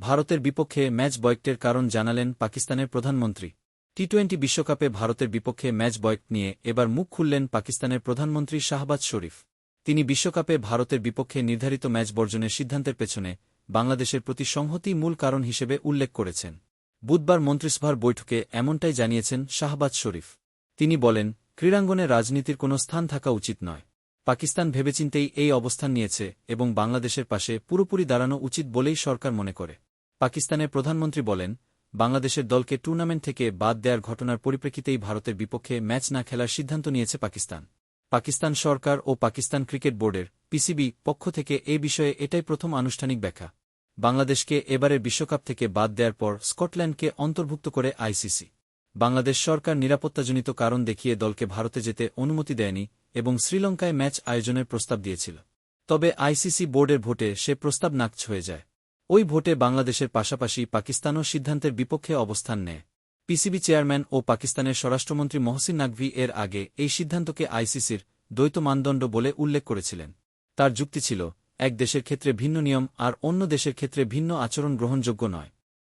ভারতের বিপক্ষে ম্যাচ বয়কটের কারণ জানালেন পাকিস্তানের প্রধানমন্ত্রী। টি টোয়েন্টি বিশ্বকাপে ভারতের বিপক্ষে ম্যাচ বয়কট নিয়ে এবার মুখ খুললেন পাকিস্তানের প্রধানমন্ত্রী শাহবাজ শরীফ। তিনি বিশ্বকাপে ভারতের বিপক্ষে নির্ধারিত ম্যাচ বর্জনের সিদ্ধান্তের পেছনে বাংলাদেশের প্রতি সংহতি মূল কারণ হিসেবে উল্লেখ করেছেন। বুধবার মন্ত্রিসভার বৈঠকে এমনটাই জানিয়েছেন শাহবাজ শরীফ। তিনি বলেন, ক্রীড়াঙ্গনে রাজনীতির কোনো স্থান থাকা উচিত নয়। পাকিস্তান ভেবেচিন্তেই এই অবস্থান নিয়েছে এবং বাংলাদেশের পাশে পুরোপুরি দাঁড়ানো উচিত বলেই সরকার মনে করে। পাকিস্তানের প্রধানমন্ত্রী বলেন, বাংলাদেশের দলকে টুর্নামেন্ট থেকে বাদ দেওয়ার ঘটনার পরিপ্রেক্ষিতেই ভারতের বিপক্ষে ম্যাচ না খেলার সিদ্ধান্ত নিয়েছে পাকিস্তান। পাকিস্তান সরকার ও পাকিস্তান ক্রিকেট বোর্ডের পিসিবি পক্ষ থেকে এ বিষয়ে এটাই প্রথম আনুষ্ঠানিক ব্যাখ্যা। বাংলাদেশকে এবারের বিশ্বকাপ থেকে বাদ দেওয়ার পর স্কটল্যান্ডকে অন্তর্ভুক্ত করে আইসিসি। বাংলাদেশ সরকার নিরাপত্তাজনিত কারণ দেখিয়ে দলকে ভারতে যেতে অনুমতি দেয়নি এবং শ্রীলঙ্কায় ম্যাচ আয়োজনের প্রস্তাব দিয়েছিল। তবে আইসিসি বোর্ডের ভোটে সে প্রস্তাব নাকচ হয়ে যায়। ওই ভোটে বাংলাদেশের পাশাপাশি পাকিস্তানও সিদ্ধান্তের বিপক্ষে অবস্থান নেয়। পিসিবি চেয়ারম্যান ও পাকিস্তানের স্বরাষ্ট্রমন্ত্রী মহসিন নাকভি এর আগে এই সিদ্ধান্তকে আইসিসির দ্বৈত মানদণ্ড বলে উল্লেখ করেছিলেন। তার যুক্তি ছিল, এক দেশের ক্ষেত্রে ভিন্ন নিয়ম আর অন্য দেশের ক্ষেত্রে ভিন্ন আচরণ গ্রহণযোগ্য নয়।